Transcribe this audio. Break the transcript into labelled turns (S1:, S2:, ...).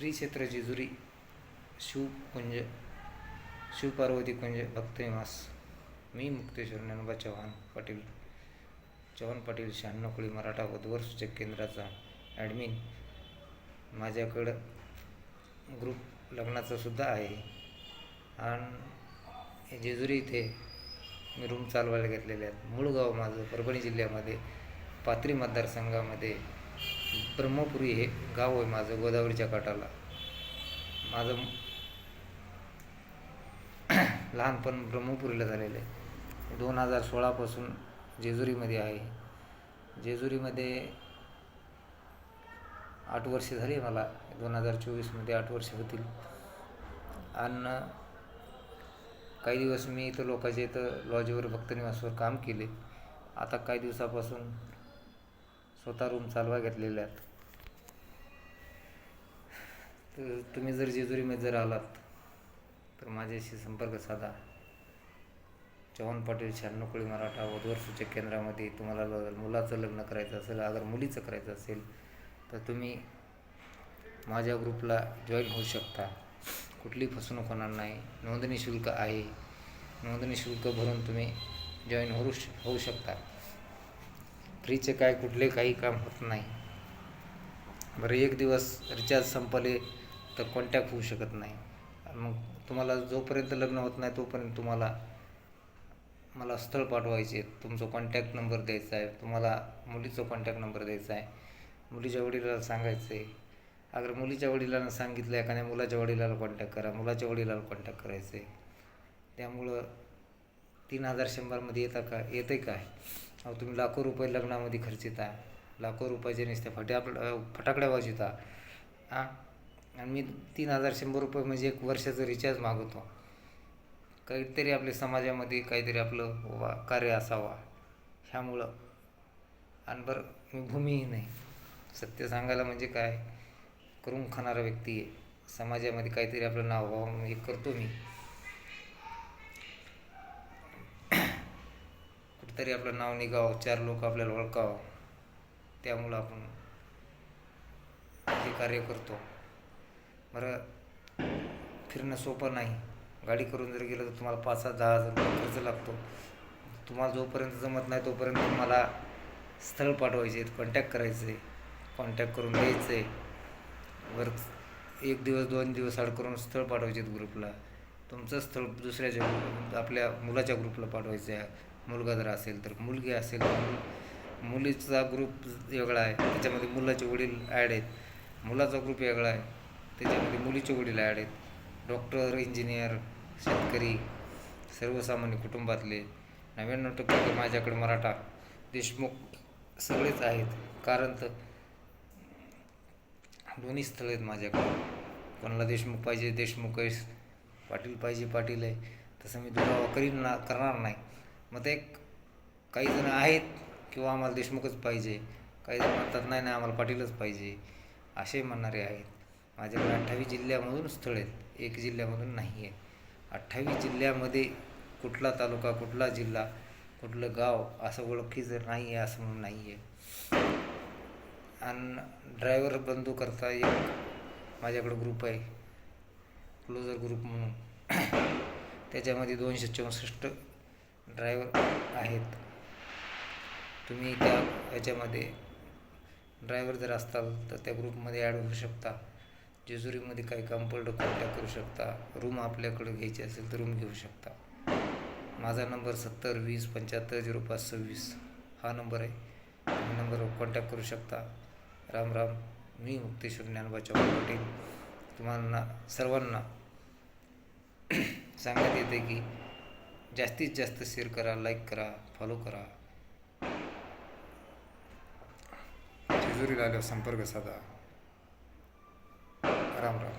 S1: श्री क्षेत्र जेजुरी शिवकुंज शिवपार्वती कुंज भक्तनिवास मी मुक्तेश्वर ज्ञानोबा चव्हाण पाटील. चव्हाण पाटील शहाण्णव कोळी मराठा वधवर सूचक केंद्राचा ॲडमिन माझ्याकडं ग्रुप लग्नाचं सुद्धा आहे. आणि जेजुरी इथे मी रूम चालवायला घेतलेले आहेत. मूळ गाव माझं परभणी जिल्ह्यामध्ये पात्री मतदारसंघामध्ये ब्रह्मपुरी हे गाव आहे माझं गोदावरीच्या काठाला. माझं लहानपण ब्रह्मपुरीला झालेलं आहे. दोन हजार सोळापासून जेजुरीमध्ये आहे. जेजुरीमध्ये आठ वर्षे झाली मला. दोन हजार चोवीसमध्ये आठ वर्षे होतील. आणि काही दिवस मी इथं लोकांच्या इथं लॉजवर भक्तनिवासवर काम केले. आता काही दिवसापासून स्वतः रूम चालवा घेतलेल्या आहेत. तर तुम्ही जर जेजुरीमध्ये जर आलात तर माझ्याशी संपर्क साधा. चव्हाण पाटील शहाण्णव कोळी मराठा वधवर सूचक केंद्रामध्ये तुम्हाला मुलाचं लग्न करायचं असेल अगर मुलीचं करायचं असेल तर तुम्ही माझ्या ग्रुपला जॉईन होऊ शकता. कुठली फसवणूक होणार नाही. नोंदणी शुल्क आहे. नोंदणी शुल्क भरून तुम्ही जॉईन होऊ श होऊ शकता. फ्रीचे काय कुठले काही काम होत नाही. बरं एक दिवस रिचार्ज संपले तर कॉन्टॅक्ट होऊ शकत नाही. मग तुम्हाला जोपर्यंत लग्न होत नाही तोपर्यंत तुम्हाला मला स्थळ पाठवायचे तुमचा कॉन्टॅक्ट नंबर द्यायचा आहे. तुम्हाला मुलीचा कॉन्टॅक्ट नंबर द्यायचा आहे. मुलीच्या वडिलाला सांगायचं आहे. अगर मुलीच्या वडिलांना सांगितलं एखाद्या मुलाच्या वडिलाला कॉन्टॅक्ट करा. मुलाच्या वडिलाला कॉन्टॅक्ट करायचं आहे. त्यामुळं तीन हजार शंभरमध्ये येतं का? येतं आहे काय अहो तुम्ही लाखो रुपये लग्नामध्ये खर्चिता लाखो रुपयाचे नुसते. फट्या फटाकड्या वाजविता हां आणि मी तीन हजार शंभर रुपये म्हणजे एक वर्षाचं रिचार्ज मागवतो. काहीतरी आपल्या समाजामध्ये काहीतरी आपलं वा कार्य असावा. ह्यामुळं. आणि बरं मी भूमीहीन आहे सत्य सांगायला म्हणजे काय? करून खाणारा व्यक्ती आहे. समाजामध्ये काहीतरी आपलं नाव हे करतो मी. तरी आपलं नाव निघावं चार लोक आपल्याला ओळखावं. त्यामुळं आपण हे कार्य करतो. बरं फिरणं सोपं नाही. गाडी करून जर गेलं तर तुम्हाला पाच सात दहा हजार रुपये खर्च लागतो. तुम्हाला जोपर्यंत जमत नाही तोपर्यंत तुम्हाला स्थळ पाठवायचे आहेत कॉन्टॅक्ट करायचं आहे कॉन्टॅक्ट करून द्यायचं. आहे वर एक दिवस दोन दिवस आड करून स्थळ पाठवायचे आहेत ग्रुपला तुमचं स्थळ दुसऱ्याच्या आपल्या मुलाच्या ग्रुपला पाठवायचं आहे. मुलगा जर असेल तर मुलगी असेल तर मुलीचा ग्रुप वेगळा आहे. त्याच्यामध्ये मुलाचे वडील ॲड आहेत. मुलाचा ग्रुप वेगळा आहे. त्याच्यामध्ये मुलीचे वडील ॲड आहेत. डॉक्टर इंजिनियर शेतकरी सर्वसामान्य कुटुंबातले नव्याण्णव टक्के माझ्याकडे मराठा देशमुख सगळेच आहेत. कारण तर दोन्ही स्थळ आहेत माझ्याकडे. कोणाला देशमुख पाहिजे देशमुख आहे पाटील पाहिजे पाटील आहे. तसं मी दुरावा करीन ना करणार नाही. मग ते काही जण आहेत किंवा आम्हाला देशमुखच पाहिजे. काही जण म्हणतात नाही नाही आम्हाला पाटीलच पाहिजे. असे म्हणणारे आहेत. माझ्याकडे अठ्ठावीस जिल्ह्यामधून स्थळ आहेत. एक जिल्ह्यामधून नाही आहे. अठ्ठावीस जिल्ह्यामध्ये कुठला तालुका कुठला जिल्हा कुठलं गाव असं ओळखी जर नाही आहे असं म्हणून नाही आहे. आणि ड्रायव्हर बंधू करता एक माझ्याकडं ग्रुप आहे. क्लोजर ग्रुप म्हणून. त्याच्यामध्ये दोनशे चौसष्ट ड्रायव्हर आहेत. तुम्ही त्या याच्यामध्ये ड्रायव्हर जर असताल तर त्या ग्रुपमध्ये ॲड होऊ शकता. जेजुरीमध्ये काही काम कॉन्टॅक्ट करू शकता. रूम आपल्याकडे घ्यायची असेल तर रूम घेऊ शकता. माझा नंबर सत्तर वीस पंच्याहत्तर झिरो पाच सव्वीस. हा नंबर आहे. तुम्ही नंबरवर कॉन्टॅक्ट करू शकता. राम राम. मी मुक्तेश्वर ज्ञानोबा पटेल पाटील तुम्हाला सर्वांना सांगण्यात येते की जास्तीत जास्त शेअर करा लाईक करा फॉलो करा. जेजुरीला आल्यावर संपर्क साधा. राम राम.